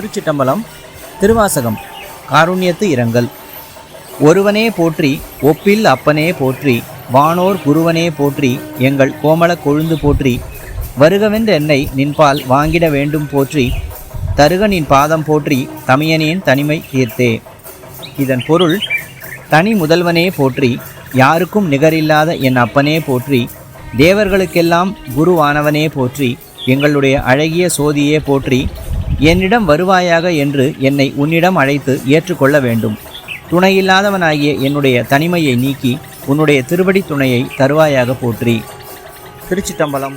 திருச்சிட்டம்பலம் திருவாசகம் காருண்யத்து இரங்கல். ஒருவனே போற்றி ஒப்பில் அப்பனே போற்றி வானோர் குருவனே போற்றி எங்கள் கோமள கொழுந்து போற்றி வருகவென்ற என்னை நின்பால் வாங்கிட வேண்டும் போற்றி தருக நின் பாதம் போற்றி தமையனேன் தனிமை தீர்த்தே. இதன் பொருள் தனி முதல்வனே போற்றி யாருக்கும் நிகரில்லாத என் அப்பனே போற்றி தேவர்களுக்கெல்லாம் குருவானவனே போற்றி எங்களுடைய அழகிய சோதியே போற்றி என்னிடம் வருவாயாக என்று என்னை உன்னிடம் அழைத்து ஏற்றுக்கொள்ள வேண்டும். துணையில்லாதவனாகிய என்னுடைய தனிமையை நீக்கி உன்னுடைய திருவடி துணையை தருவாயாக போற்றி. திருச்சிட்டம்பலம்.